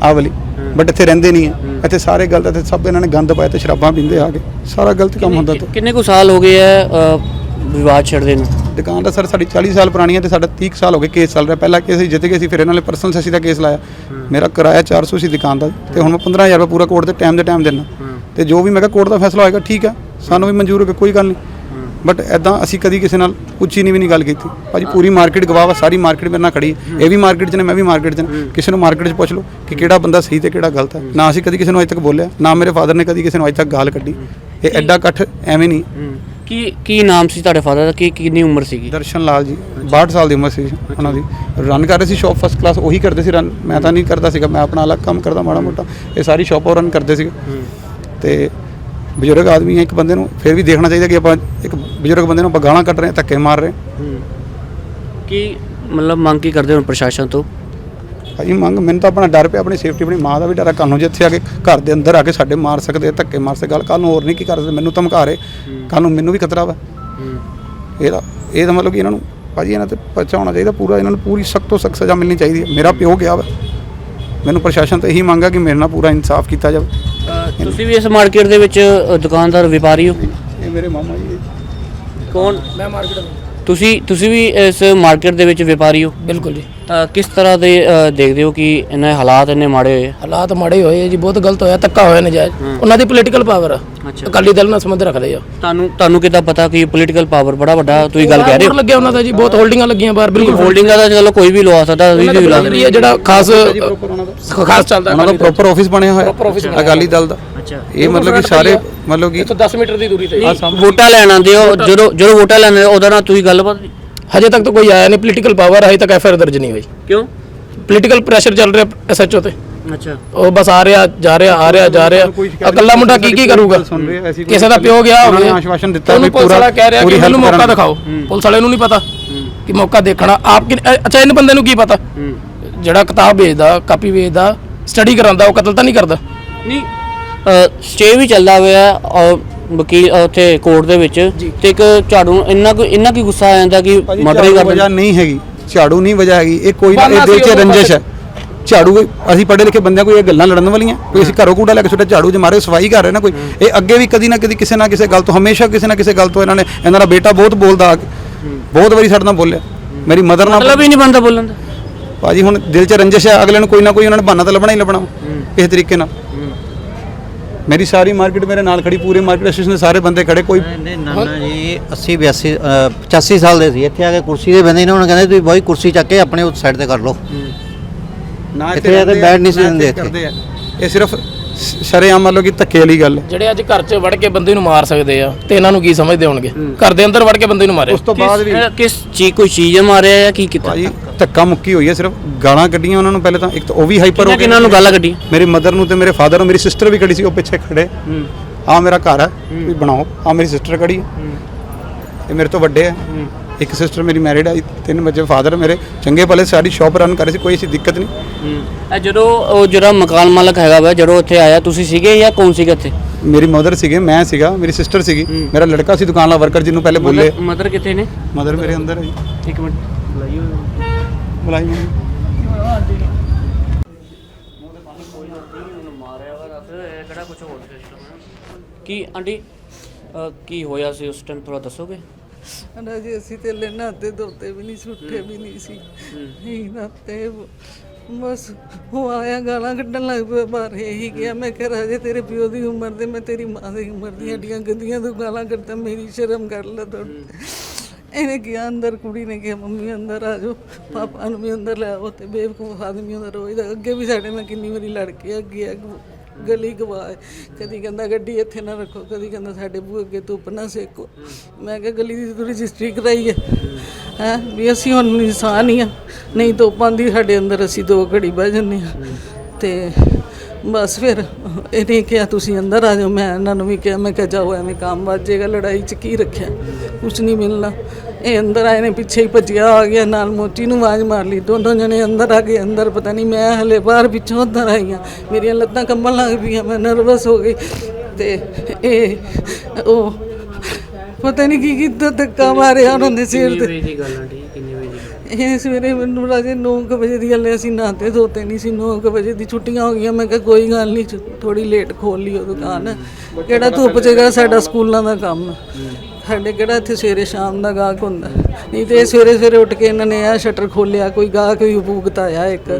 ਆ ਵਾਲੀ। ਬਟ ਇੱਥੇ ਰਹਿੰਦੇ ਨਹੀਂ ਹੈ। ਇੱਥੇ ਸਾਰੇ ਗਲਤ ਇੱਥੇ ਸਭ ਇਹਨਾਂ ਨੇ ਗੰਦ ਪਾਇਆ ਤੇ ਸ਼ਰਾਬਾਂ ਪੀਂਦੇ ਆ ਕੇ। ਸਾਰਾ ਗਲਤ ਕੰਮ ਹੁੰਦਾ ਤੇ ਕਿੰਨੇ ਕੁ ਸਾਲ ਹੋ ਗਏ ਆ ਅ, ਵਿਵਾਦ ਛਿੜਦੇ ਨੂੰ? ਦੁਕਾਨ ਦਾ ਸਰ ਸਾਡੀ 40 ਸਾਲ ਪੁਰਾਣੀ ਹੈ ਤੇ ਸਾਡਾ 30 ਕੁ ਸਾਲ ਹੋ ਗਏ ਕੇਸ ਚੱਲ ਰਿਹਾ। ਪਹਿਲਾ ਕੇਸ ਅਸੀਂ ਜਿੱਤ ਗਏ ਸੀ ਫਿਰ ਇਹਨਾਂ ਨੇ ਪਰਸਨਲ ਸੈਸੀ ਦਾ ਕੇਸ ਲਾਇਆ। ਮੇਰਾ ਕਿਰਾਇਆ 400 ਸੀ ਦੁਕਾਨ ਦਾ ਤੇ ਹੁਣ ਮੈਂ 15000 ਰੁਪਏ ਪੂਰਾ ਕੋਰਟ ਦੇ ਟਾਈਮ ਦੇ ਟਾਈਮ ਦੇਣਾ ਤੇ ਜੋ ਵੀ ਮੈਂ ਕਿਹਾ ਕੋਰਟ ਦਾ ਫੈਸਲਾ ਹੋਏਗਾ ਠੀਕ ਹੈ ਸਾਨੂੰ ਵੀ ਮਨਜ਼ੂਰ ਹੋ ਗਿਆ ਕੋਈ ਗੱਲ ਨਹੀਂ। ਬਟ ਐਦਾਂ ਅਸੀਂ ਕਦੀ ਕਿਸੇ ਨਾਲ ਉੱਚੀ ਨਹੀਂ ਵੀ ਨਹੀਂ ਗੱਲ ਕੀਤੀ। ਭਾਜੀ ਪੂਰੀ ਮਾਰਕੀਟ ਗਵਾਹ ਵਾ ਸਾਰੀ ਮਾਰਕੀਟ ਮੇਰੇ ਨਾਲ ਖੜੀ ਹੈ। ਇਹ ਵੀ ਮਾਰਕੀਟ 'ਚ ਨੇ ਮੈਂ ਵੀ ਮਾਰਕੀਟ 'ਚ ਨੇ। ਕਿਸੇ ਨੂੰ ਮਾਰਕੀਟ 'ਚ ਪੁੱਛ ਲਓ ਕਿ ਕਿਹੜਾ ਬੰਦਾ ਸਹੀ ਤੇ ਕਿਹੜਾ ਗਲਤ ਹੈ। ਨਾ ਅਸੀਂ ਕਦੀ ਕਿਸੇ ਨੂੰ ਅਜੇ ਤੱਕ ਬੋਲਿਆ ਨਾ ਮੇਰੇ ਫਾਦਰ ਨੇ ਕਦੀ ਕਿਸੇ ਨੂੰ ਅਜੇ ਤੱਕ ਗਾਲ ਕੱਢੀ। ਇਹ ਐਡਾ ਇਕੱਠ ਐਵੇਂ ਨਹੀਂ। ਕੀ ਕੀ ਨਾਮ ਸੀ ਤੁਹਾਡੇ ਫਾਦਰ ਦਾ? ਕੀ ਕਿੰਨੀ ਉਮਰ ਸੀਗੀ? ਦਰਸ਼ਨ ਲਾਲ ਜੀ 62 ਸਾਲ ਦੀ ਉਮਰ ਸੀ ਉਹਨਾਂ ਦੀ। ਰਨ ਕਰ ਰਹੇ ਸੀ ਸ਼ਾਪ ਫਸਟ ਕਲਾਸ ਉਹੀ ਕਰਦੇ ਸੀ ਰਨ ਮੈਂ ਤਾਂ ਨਹੀਂ ਕਰਦਾ ਸੀਗਾ ਮੈਂ ਆਪਣਾ ਅਲੱਗ ਕੰਮ ਕਰਦਾ ਮਾੜਾ ਮੋਟਾ। ਇਹ ਸਾਰੀ ਸ਼ਾਪ ਉਹ ਰਨ ਕਰਦੇ ਸੀਗੇ। ਤੇ ਬਜ਼ੁਰਗ ਆਦਮੀ ਹੈ ਇੱਕ ਬੰਦੇ ਨੂੰ ਫਿਰ ਵੀ ਦੇਖਣਾ ਚਾਹੀਦਾ ਕਿ ਆਪਾਂ ਇੱਕ ਬਜ਼ੁਰਗ ਬੰਦੇ ਨੂੰ ਆਪਾਂ ਗਾਲਾਂ ਕੱਢ ਰਹੇ ਹਾਂ ਧੱਕੇ ਮਾਰ ਰਹੇ ਹਾਂ। ਕੀ ਮਤਲਬ ਮੰਗ ਕੀ ਕਰਦੇ ਹੋ ਪ੍ਰਸ਼ਾਸਨ ਤੋਂ? ਭਾਜੀ ਮੰਗ ਮੈਨੂੰ ਤਾਂ ਆਪਣਾ ਡਰ ਪਿਆ ਆਪਣੀ ਸੇਫਟੀ ਆਪਣੀ ਮਾਂ ਦਾ ਵੀ ਡਰ ਆ ਕੱਲ੍ਹ ਨੂੰ ਜੇ ਇੱਥੇ ਆ ਕੇ ਘਰ ਦੇ ਅੰਦਰ ਆ ਕੇ ਸਾਡੇ ਮਾਰ ਸਕਦੇ ਆ, ਧੱਕੇ ਮਾਰ ਸਕਦੇ ਗੱਲ ਕੱਲ ਨੂੰ ਹੋਰ ਨਹੀਂ ਕੀ ਕਰ ਸਕਦੇ ਮੈਨੂੰ ਧਮਕਾ ਰਹੇ। ਕੱਲ ਨੂੰ ਮੈਨੂੰ ਵੀ ਖਤਰਾ ਵਾ। ਇਹਦਾ ਇਹ ਤਾਂ ਮਤਲਬ ਕਿ ਇਹਨਾਂ ਨੂੰ ਭਾਜੀ ਇਹਨਾਂ ਤੇ ਪਰਚਾ ਹੋਣਾ ਚਾਹੀਦਾ ਪੂਰਾ ਇਹਨਾਂ ਨੂੰ ਪੂਰੀ ਸਖਤ ਤੋਂ ਸਖਤ ਸਜ਼ਾ ਮਿਲਣੀ ਚਾਹੀਦੀ ਹੈ। ਮੇਰਾ ਪਿਓ ਗਿਆ ਵਾ। ਮੈਨੂੰ ਪ੍ਰਸ਼ਾਸਨ ਤੋਂ ਇਹੀ ਮੰਗਾ ਕਿ ਮੇਰੇ ਨਾਲ ਪੂਰਾ ਇਨਸਾਫ ਕੀਤਾ ਜਾਵੇ। ਤੁਸੀਂ ਵੀ ਇਸ ਮਾਰਕੀਟ ਦੇ ਵਿੱਚ ਅ, ਦੁਕਾਨਦਾਰ ਵਪਾਰੀ ਹੋ? ਇਹ ਮੇਰੇ ਮਾਮਾ ਜੀ ਹੈ। ਕੌਣ? ਮੈਂ ਮਾਰਕੀਟ ਤੁਸੀਂ ਤੁਸੀਂ ਵੀ ਇਸ ਮਾਰਕੀਟ ਦੇ ਵਿੱਚ ਵਪਾਰੀ ਹੋ? ਬਿਲਕੁਲ ਜੀ। ਕਿਸ ਤਰ੍ਹਾਂ ਦੇ ਅ, ਦੇਖਦੇ ਹੋ ਕਿ ਇਹਨਾਂ ਹਾਲਾਤ ਇੰਨੇ ਮਾੜੇ ਹੋਏ? ਹਾਲਾਤ ਮਾੜੇ ਹੋਏ ਆ ਜੀ ਬਹੁਤ ਗਲਤ ਹੋਇਆ ਧੱਕਾ ਹੋਇਆ ਨਜਾਇਜ਼। ਉਹਨਾਂ ਦੀ ਪੋਲੀਟੀਕਲ ਪਾਵਰ ਅਕਾਲੀ ਦਲ ਨਾਲ ਸੰਬੰਧ ਰੱਖਦੇ ਆ। ਤੁਹਾਨੂੰ ਤੁਹਾਨੂੰ ਕਿੱਦਾਂ ਪਤਾ ਕਿ ਪੋਲੀਟੀਕਲ ਪਾਵਰ ਬੜਾ ਵੱਡਾ ਤੁਸੀਂ ਗੱਲ ਕਹਿ ਰਹੇ ਹੋ? ਲੱਗਿਆ ਉਹਨਾਂ ਦਾ ਜੀ ਬਹੁਤ ਹੋਲਡਿੰਗਾਂ ਲੱਗੀਆਂ ਬਾਹਰ ਬਿਲਕੁਲ ਹੋਲਡਿੰਗਾਂ ਦਾ ਚਲੋ ਕੋਈ ਵੀ ਲਵਾ ਸਕਦਾ ਤੁਸੀਂ ਵੀ ਲਾ ਏਰੀਆ ਜਿਹੜਾ ਖਾਸ ਖਾਸ ਚੱਲਦਾ ਉਹਨਾਂ ਦਾ ਪ੍ਰੋਪਰ ਆਫਿਸ ਬਣਿਆ ਹੋਇਆ ਅਕਾਲੀ ਦਲ ਦਾ। ਅੱਛਾ। ਇਹ ਮਤਲਬ ਕਿ ਸਾਰੇ ਮਤਲਬ ਕਿ ਇੱਥੋਂ 10 ਮੀਟਰ ਦੀ ਦੂਰੀ ਤੇ। ਵੋਟਾਂ ਲੈਣ ਆਉਂਦੇ ਹੋ ਜਦੋਂ ਜਦੋਂ ਵੋਟਾਂ ਲੈਣ ਆਉਂਦੇ ਹੋ, ਉਹਦਾ ਨਾਲ ਤੁਸੀਂ ਗੱਲਬਾਤ ਨਹੀਂ? ਹਜੇ ਤੱਕ ਤਾਂ ਕੋਈ ਆਇਆ ਨਹੀਂ ਪੋਲੀਟੀਕਲ ਪਾਵਰ ਹਜੇ ਤੱਕ ਐਫਆਈਆਰ ਦਰਜ ਨਹੀਂ ਹੋਈ। ਕਿਉਂ? ਪੋਲੀਟੀਕਲ ਪ੍ਰੈਸ਼ਰ ਚੱਲ ਰਿਹਾ ਐਸਐਚਓ ਤੇ। ਅੱਛਾ। ਉਹ ਬਸ ਆ ਰਿਹਾ ਜਾ ਰਿਹਾ ਆ ਰਿਹਾ ਜਾ ਰਿਹਾ। ਇਕੱਲਾ ਮੁੰਡਾ ਕੀ ਕੀ ਕਰੂਗਾ? ਸੁਣ ਰਹੇ ਐਸੀ ਕੋਈ ਕਿਸੇ ਦਾ ਪਿਓ ਗਿਆ ਹੋਵੇ। ਆਸ਼ਵਾਸਨ ਦਿੱਤਾ ਵੀ ਪੁਲਿਸ ਪੂਰਾ ਵਾਲਾ ਕਹਿ ਰਿਹਾ ਕਿ ਮੈਨੂੰ ਮੌਕਾ। ਦਿਖਾਓ। ਪੁਲਿਸ ਵਾਲੇ ਨੂੰ ਨਹੀਂ ਪਤਾ ਕਿ ਮੌਕਾ ਦੇਖਣਾ। ਆਪ ਅੱਛਾ ਇਹਨੂੰ ਬੰਦੇ ਨੂੰ ਕੀ ਪਤਾ? ਜਿਹੜਾ ਕਿਤਾਬ ਵੇਚਦਾ ਕਾਪੀ ਵੇਚਦਾ ਸਟੱਡੀ ਕਰਾਉਂਦਾ ਉਹ ਕਤਲ ਤਾਂ ਨਹੀਂ ਕਰਦਾ? ਨਹੀਂ। ਸਟੇ ਵੀ ਚੱਲਦਾ ਹੋਇਆ ਔਰ ਵਕੀਲ ਉੱਥੇ ਕੋਰਟ ਦੇ ਵਿੱਚ ਤੇ ਇੱਕ ਝਾੜੂ ਨੂੰ ਇੰਨਾ ਕੁ ਇੰਨਾ ਕੀ ਗੁੱਸਾ ਆ ਜਾਂਦਾ ਕਿ ਮਰਡਰ ਹੀ ਕਰ ਵਜ੍ਹਾ ਨਹੀਂ ਹੈਗੀ। ਝਾੜੂ ਨਹੀਂ ਵਜ੍ਹਾ ਹੈਗੀ। ਇਹ ਕੋਈ ਨਾ ਇਹ 'ਚ ਰੰਜਿਸ਼ ਹੈ। ਝਾੜੂ ਕੋਈ- ਅਸੀਂ ਪੜ੍ਹੇ ਲਿਖੇ ਬੰਦਿਆਂ ਕੋਈ ਇਹ ਗੱਲਾਂ ਲੜਨ ਵਾਲੀਆਂ। ਕੋਈ ਅਸੀਂ ਘਰੋਂ ਕੂੜਾ ਲੈ ਕੇ ਸੁੱਟੇ ਝਾੜੂ 'ਚ ਮਾਰੇ ਸਫ਼ਾਈ ਕਰ ਰਹੇ ਨਾ ਕੋਈ। ਇਹ ਅੱਗੇ ਵੀ ਕਦੀ ਨਾ ਕਦੀ ਕਿਸੇ ਨਾ ਕਿਸੇ ਗੱਲ ਤੋਂ ਹਮੇਸ਼ਾ ਕਿਸੇ ਨਾ ਕਿਸੇ ਗੱਲ ਤੋਂ ਇਹਨਾਂ ਨੇ ਇਹਨਾਂ ਦਾ ਬੇਟਾ ਬਹੁਤ ਬੋਲਦਾ। ਆ ਕੇ ਬਹੁਤ ਵਾਰੀ ਸਾਡੇ ਨਾਲ ਬੋਲਿਆ। ਮੇਰੀ ਮਦਰ ਨਾਲ ਮਤਲਬ ਹੀ ਨਹੀਂ ਬਣਦਾ ਬੋਲਣ ਦਾ। ਭਾਜੀ ਹੁਣ ਦਿਲ 'ਚ ਰੰਜਿਸ਼ ਹੈ। ਅਗਲੇ ਨੂੰ ਕੋਈ ਨਾ ਕੋਈ ਉਹਨਾਂ ਨੇ ਬਹਾਨਾ ਤਾਂ ਲੱਭਣਾ ਹੀ ਲੱਭਣਾ। ਕਿਸੇ ਤਰੀਕੇ ਨਾਲ। ਮੇਰੀ ਸਾਰੀ ਮਾਰਕੀਟ ਮੇਰੇ ਨਾਲ ਖੜੀ ਪੂਰੇ ਮਾਰਕੀਟ ਐਸੋਸੀਏਸ਼ਨ ਦੇ ਸਾਰੇ ਬੰਦੇ ਖੜੇ ਕੋਈ ਨਹੀਂ ਨਾਨਾ ਜੀ 80 82 ਅ, 85 ਸਾਲ ਦੇ ਸੀ। ਇੱਥੇ ਆ ਕੇ ਕੁਰਸੀ ਦੇ ਬੰਦੇ ਨੇ ਉਹਨਾਂ ਕਹਿੰਦੇ ਤੁਸੀਂ ਬਾਈ ਕੁਰਸੀ ਚੱਕ ਕੇ ਆਪਣੇ ਉਸ ਸਾਈਡ ਤੇ ਕਰ ਲਓ। ਨਾ ਇੱਥੇ ਆ ਕੇ ਬੈਠ ਨਹੀਂ ਸੀ ਦਿੰਦੇ ਇੱਥੇ। ਇਹ ਸਿਰਫ ਸ਼ਰੇਆਮ ਮੰਨ ਲਓ ਕਿ ਧੱਕੇ ਵਾਲੀ ਗੱਲ। ਜਿਹੜੇ ਅੱਜ ਘਰ 'ਚ ਵੜ ਕੇ ਬੰਦੇ ਨੂੰ ਮਾਰ ਸਕਦੇ ਆ ਤੇ ਇਹਨਾਂ ਨੂੰ ਕੀ ਸਮਝਦੇ ਹੋਣਗੇ? ਘਰ ਦੇ ਅੰਦਰ ਵੜ ਕੇ ਬੰਦੇ ਨੂੰ ਮਾਰੇ। ਉਸ ਤੋਂ ਬਾਅਦ ਵੀ ਕਿਸ- ਚੀਜ਼ ਕੋਈ ਚੀਜ਼ ਮਾਰਿਆ ਜਾਂ ਕੀ ਕੀਤਾ? ਧੱਕਾ ਮੁੱਕੀ ਹੋਈ ਹੈ ਸਿਰਫ ਗਾਲਾਂ ਕੱਢੀਆਂ ਉਹਨਾਂ ਨੂੰ ਪਹਿਲੇ ਤਾਂ। ਇੱਕ ਤਾਂ ਉਹ ਵੀ ਹਾਈਪਰ ਹੋ ਗਏ। ਕਿਹਨਾਂ ਨੂੰ ਗਾਲਾਂ ਕੱਢੀ ਮੇਰੀ ਮਦਰ ਨੂੰ ਤੇ ਮੇਰੇ ਫਾਦਰ ਨੂੰ ਮੇਰੀ ਸਿਸਟਰ ਵੀ ਖੜੀ ਸੀ ਉਹ ਪਿੱਛੇ ਖੜੇ। ਆ ਮੇਰਾ ਘਰ ਹੈ ਵੀ ਬਣਾਓ। ਆ ਮੇਰੀ ਸਿਸਟਰ ਖੜੀ ਹੈ। ਇਹ ਮੇਰੇ ਤੋਂ ਵੱਡੇ ਹੈ। ਇੱਕ ਸਿਸਟਰ ਮੇਰੀ ਮੈਰਿਡ ਹੈ ਤਿੰਨ ਬੱਚੇ ਫਾਦਰ ਮੇਰੇ। ਚੰਗੇ ਭਲੇ ਸਾਰੀ ਸ਼ਾਪ ਰਨ ਕਰ ਰਹੇ ਸੀ ਕੋਈ ਐਸੀ ਦਿੱਕਤ ਨਹੀਂ। ਇਹ ਜਦੋਂ ਉਹ ਜਿਹੜਾ ਮਕਾਨ ਮਾਲਕ ਹੈਗਾ ਵਾ ਜਦੋਂ ਉੱਥੇ ਆਇਆ ਤੁਸੀਂ ਸੀਗੇ ਜਾਂ ਕੌਣ ਸੀਗਾ ਇੱਥੇ? ਮੇਰੀ ਮਦਰ ਸੀਗੇ ਮੈਂ ਸੀਗਾ ਮੇਰੀ ਸਿਸਟਰ ਸੀਗੀ। ਮੇਰਾ ਲੜਕਾ ਸੀ ਦੁਕਾਨ ਵਾਲਾ ਵਰਕਰ ਜਿਹਨੂੰ ਪਹਿਲੇ ਬੋਲੇ। ਮਦਰ ਕਿੱਥੇ ਨੇ? ਮਦਰ ਮੇਰੇ ਅੰਦਰ ਹੈ ਇੱਕ ਮਿੰਟ ਬੁਲਾਈਓ। ਬੁਲਾਈ ਮੈਨੂੰ ਮਾਰਿਆ ਵਾ ਦੱਸ ਇਹ ਕਿਹੜਾ ਕੁਝ ਹੋਰ ਸਿਸਟਮ ਕੀ ਆਂਟੀ ਕੀ ਹੋਇਆ ਸੀ ਉਸ ਟਾਈਮ ਥੋੜਾ ਦੱਸੋਗੇ? ਨਾ ਜੀ ਅਸੀਂ ਤੇ ਲੈ ਨਾਤੇ ਧੋਤੇ ਵੀ ਨਹੀਂ ਸੁੱਟੇ ਵੀ ਨਹੀਂ ਸੀ। ਨਹੀਂ ਨਾਤੇ ਬਸ ਉਹ ਆਇਆ ਗਾਲਾਂ ਕੱਢਣ ਲੱਗ ਪਿਆ ਬਾਹਰ ਇਹੀ ਗਿਆ। ਮੈਂ ਕਿਹਾ ਰਾਜੇ ਤੇਰੇ ਪਿਓ ਦੀ ਉਮਰ ਦੇ ਮੈਂ ਤੇਰੀ ਮਾਂ ਦੀ ਉਮਰ ਦੀਆਂ ਏਡੀਆਂ ਗੰਦੀਆਂ ਤੂੰ ਗਾਲਾਂ ਕੱਢਦਾ ਮੇਰੀ ਸ਼ਰਮ ਕਰ ਲੈ ਥੋੜੀ ਇਹਨੇ ਕਿਹਾ, ਅੰਦਰ ਕੁੜੀ ਨੇ ਕਿਹਾ, ਮੰਮੀ ਅੰਦਰ ਆ ਜਾਓ, ਪਾਪਾ ਨੂੰ ਵੀ ਅੰਦਰ ਲੈ ਆਓ ਤੇ ਬੇਵਕੂਫ ਆਦਮੀ ਉਹਦਾ ਰੋਜ਼ ਦਾ, ਅੱਗੇ ਵੀ ਸਾਡੇ ਨਾਲ ਕਿੰਨੀ ਵਾਰੀ ਲੜ ਕੇ ਅੱਗੇ ਆ ਗਲੀ ਗਵਾਏ ਕਦੀ ਕਹਿੰਦਾ, ਗੱਡੀ ਇੱਥੇ ਨਾ ਰੱਖੋ, ਕਦੀ ਕਹਿੰਦਾ, ਸਾਡੇ ਬੂਹੇ ਅੱਗੇ ਧੁੱਪ ਨਾ ਸੇਕੋ। ਮੈਂ ਕਿਹਾ, ਗਲੀ ਦੀ ਥੋੜੀ ਜਿਹੀ ਸਟ੍ਰਿਕ ਹੈ। ਹੈ, ਵੀ ਅਸੀਂ ਹੁਣ ਇਨਸਾਨ ਹੀ ਆ, ਨਹੀਂ ਧੁੱਪ ਆਉਂਦੀ, ਸਾਡੇ ਅੰਦਰ ਅਸੀਂ ਦੋ ਘੜੀ ਬਹਿ ਜੰਨੇ ਆ ਤੇ ਬਸ ਫਿਰ ਇਹਨੇ ਕਿਹਾ ਤੁਸੀਂ ਅੰਦਰ ਆ ਜਾਓ, ਮੈਂ ਇਹਨਾਂ ਨੂੰ ਵੀ ਕਿਹਾ, ਮੈਂ ਕਿਹਾ ਜਾਓ, ਐਵੇਂ ਕੰਮ ਵੱਜ ਲੜਾਈ 'ਚ ਕੀ ਰੱਖਿਆ? ਕੁਛ ਨਹੀਂ ਮਿਲਣਾ। ਇਹ ਅੰਦਰ ਆਏ ਨੇ, ਪਿੱਛੇ ਹੀ ਭੱਜਿਆ ਆ ਗਿਆ ਨਾਲ ਮੋਚੀ ਨੂੰ ਆਵਾਜ਼ ਮਾਰ ਲਈ। ਦੋਨੋਂ ਜਣੇ ਅੰਦਰ ਆ ਗਏ, ਅੰਦਰ ਪਤਾ ਨਹੀਂ ਮੈਂ ਹਲੇ ਬਾਹਰ ਪਿੱਛੋਂ ਅੰਦਰ ਆਈਆਂ ਮੇਰੀਆਂ ਲੱਤਾਂ ਕੰਬਣ ਲੱਗ ਪਈਆਂ, ਮੈਂ ਨਰਵਸ ਹੋ ਗਈ। ਤੇ ਇਹ, ਉਹ ਪਤਾ ਨਹੀਂ ਕੀ ਕੀਤਾ ਧੱਕਾ ਮਾਰਿਆ ਉਹਨਾਂ ਦੇ ਸਿਰ ਤੇ ਦੀ ਗੱਲ ਆਂਟੀ ਕਿੰਨੇ ਵਜੇ ਇਹ ਸਵੇਰੇ ਮੈਨੂੰ ਰਾਜੇ 9 ਵਜੇ ਦੀ ਗੱਲ ਹੈ, ਅਸੀਂ ਨਾਤੇ ਧੋਤੇ ਨਹੀਂ ਸੀ 9 ਵਜੇ ਦੀ ਛੁੱਟੀਆਂ ਹੋ ਗਈਆਂ। ਮੈਂ ਕਿਹਾ ਕੋਈ ਗੱਲ ਨਹੀਂ ਥੋੜੀ ਲੇਟ ਖੋਲ ਉਹ ਦੁਕਾਨ। ਕਿਹੜਾ ਧੁੱਪ ਜਗਾ ਸਾਡਾ ਸਕੂਲਾਂ ਦਾ ਕੰਮ। ਸਾਡੇ ਕਿਹੜਾ ਇੱਥੇ ਸਵੇਰੇ ਸ਼ਾਮ ਦਾ ਗਾਹਕ ਹੁੰਦਾ। ਨਹੀਂ ਤੇ ਇਹ ਸਵੇਰੇ ਸਵੇਰੇ ਉੱਠ ਕੇ ਇਹਨਾਂ ਨੇ ਆ ਸ਼ਟਰ ਖੋਲਿਆ ਕੋਈ ਗਾਹਕ ਵੀ ਭੂਗਤ ਇੱਕ।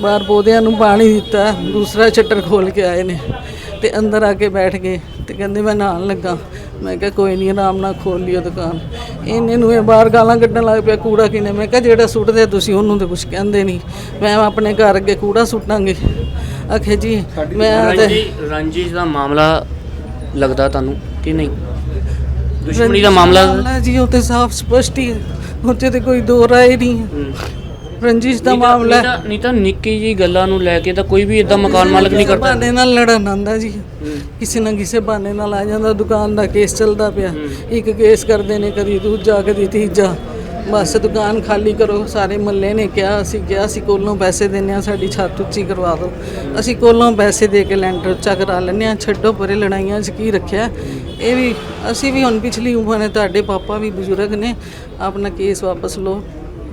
ਬਾਹਰ ਪੌਦਿਆਂ ਨੂੰ ਪਾਣੀ ਦਿੱਤਾ ਦੂਸਰਾ ਸ਼ਟਰ ਖੋਲ ਕੇ ਆਏ ਨੇ। ਤੇ ਅੰਦਰ ਆ ਕੇ ਬੈਠ ਗਏ ਤੇ ਕਹਿੰਦੇ ਮੈਂ ਨਹਾਉਣ ਲੱਗਾ। ਮੈਂ ਕਿਹਾ ਕੋਈ ਨਹੀਂ ਆਰਾਮ ਨਾਲ ਖੋਲ ਲਿਓ ਦੁਕਾਨ। ਇਹਨੇ ਨੂੰ ਇਹ ਬਾਹਰ ਗਾਲਾਂ ਕੱਢਣ ਲੱਗ ਪਿਆ ਕੂੜਾ ਕਿਨੇ ਮੈਂ ਕਿਹਾ ਜਿਹੜਾ ਸੁੱਟਦੇ ਤੁਸੀਂ ਉਹਨੂੰ ਤੇ ਕੁਝ ਕਹਿੰਦੇ ਨਹੀਂ ਮੈਂ ਆਪਣੇ ਘਰ ਅੱਗੇ ਕੂੜਾ ਸੁੱਟਾਂਗੇ। ਆਖੇ ਜੀ ਮੈਂ ਤੇ ਰੰਜਿਸ਼ ਦਾ ਮਾਮਲਾ ਲੱਗਦਾ ਤੁਹਾਨੂੰ ਕਿ ਨਹੀਂ? ਦੁਸ਼ਮਣੀ ਦਾ ਮਾਮਲਾ ਮਾਮਲਾ ਜੀ ਉਹ ਤੇ ਸਾਫ਼ ਸਪਸ਼ਟ ਹੀ ਹੈ। ਉੱਥੇ ਤੇ ਕੋਈ ਦੋ ਰਾਏ ਨਹੀਂ ਹੈ। ਰੰਜਿਸ਼ ਦਾ ਮਾਮਲਾ ਹੈ। ਨਹੀਂ ਤਾਂ- ਨਿੱਕੀ ਜੀ ਗੱਲਾਂ ਨੂੰ ਲੈ ਕੇ ਤਾਂ ਕੋਈ ਵੀ ਇਦਾਂ ਮਕਾਨ ਮਾਲਕ ਨਹੀਂ ਕਰਦਾ। ਬਹਾਨੇ ਨਾਲ ਲੜਨ ਆਂਦਾ ਜੀ। ਕਿਸੇ ਨਾ ਕਿਸੇ ਬਹਾਨੇ ਨਾਲ ਆ ਜਾਂਦਾ ਦੁਕਾਨ ਦਾ ਕੇਸ ਚੱਲਦਾ ਪਿਆ। ਇੱਕ ਕੇਸ ਕਰਦੇ ਨੇ ਕਦੀ ਦੂਜਾ ਕਦੀ ਤੀਜਾ। ਬਸ ਦੁਕਾਨ ਖਾਲੀ ਕਰੋ ਸਾਰੇ ਮੱਲੇ ਨੇ ਕਿਹਾ ਅਸੀਂ ਕਿਹਾ ਅਸੀਂ ਕੋਲੋਂ ਪੈਸੇ ਦਿੰਨੇ ਆ ਸਾਡੀ ਛੱਤ ਉੱਚੀ ਕਰਵਾ ਦਿਓ। ਅਸੀਂ ਕੋਲੋਂ ਪੈਸੇ ਦੇ ਕੇ ਲੈਂਟਰ ਉੱਚਾ ਕਰਾ ਲੈਂਦੇ ਆ ਛੱਡੋ ਪਰੇ ਲੜਾਈਆਂ 'ਚ ਕੀ ਰੱਖਿਆ। ਇਹ ਵੀ ਅਸੀਂ ਵੀ ਹੁਣ ਪਿਛਲੀ ਉਮਰ ਨੇ ਤੁਹਾਡੇ ਪਾਪਾ ਵੀ ਬਜ਼ੁਰਗ ਨੇ ਆਪਣਾ ਕੇਸ ਵਾਪਸ ਲਓ।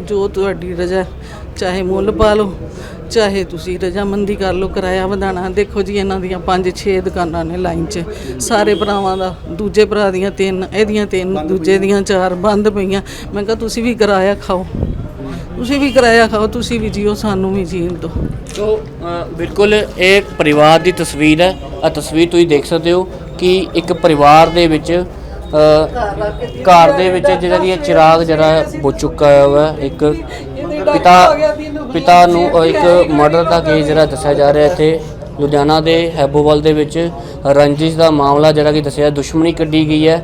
ਜੋ ਤੁਹਾਡੀ ਰਜਾ ਚਾਹੇ ਮੁੱਲ ਪਾ ਲਓ, ਚਾਹੇ ਤੁਸੀਂ ਰਜਾਮੰਦੀ ਕਰ ਲਓ, ਕਿਰਾਇਆ ਵਧਾਣਾ ਦੇਖੋ ਜੀ ਇਹਨਾਂ ਦੀਆਂ 5-6 ਦੁਕਾਨਾਂ ਨੇ ਲਾਈਨ 'ਚ। ਸਾਰੇ ਭਰਾਵਾਂ ਦਾ, ਦੂਜੇ ਭਰਾ ਦੀਆਂ ਤਿੰਨ, ਇਹਦੀਆਂ ਤਿੰਨ, ਦੂਜੇ ਦੀਆਂ ਚਾਰ, ਬੰਦ ਪਈਆਂ। ਮੈਂ ਕਿਹਾ, ਤੁਸੀਂ ਵੀ ਕਿਰਾਇਆ ਖਾਓ। ਤੁਸੀਂ ਵੀ ਕਿਰਾਇਆ ਖਾਓ, ਤੁਸੀਂ ਵੀ ਜੀਓ, ਸਾਨੂੰ ਵੀ ਜੀਣ ਦਿਓ। ਸੋ ਬਿਲਕੁਲ ਇਹ ਪਰਿਵਾਰ ਦੀ ਤਸਵੀਰ ਹੈ। ਆ ਤਸਵੀਰ ਤੁਸੀਂ ਦੇਖ ਸਕਦੇ ਹੋ ਕਿ ਇੱਕ ਪਰਿਵਾਰ ਦੇ ਵਿੱਚ ਘਰ ਦੇ ਵਿੱਚ ਜਿਹੜਾ ਕਿ ਇਹ ਚਿਰਾਗ ਜਿਹੜਾ ਬੁੱਝ ਚੁੱਕਾ ਹੋਇਆ ਇੱਕ ਪਿਤਾ ਪਿਤਾ ਨੂੰ ਇੱਕ ਮਰਡਰ ਦਾ ਕੇਸ ਜਿਹੜਾ ਦੱਸਿਆ ਜਾ ਰਿਹਾ ਇੱਥੇ ਲੁਧਿਆਣਾ ਦੇ ਹੈਬੋਵਾਲ ਦੇ ਵਿੱਚ ਰੰਜਿਸ਼ ਦਾ ਮਾਮਲਾ ਜਿਹੜਾ ਕਿ ਦੱਸਿਆ ਦੁਸ਼ਮਣੀ ਕੱਢੀ ਗਈ ਹੈ।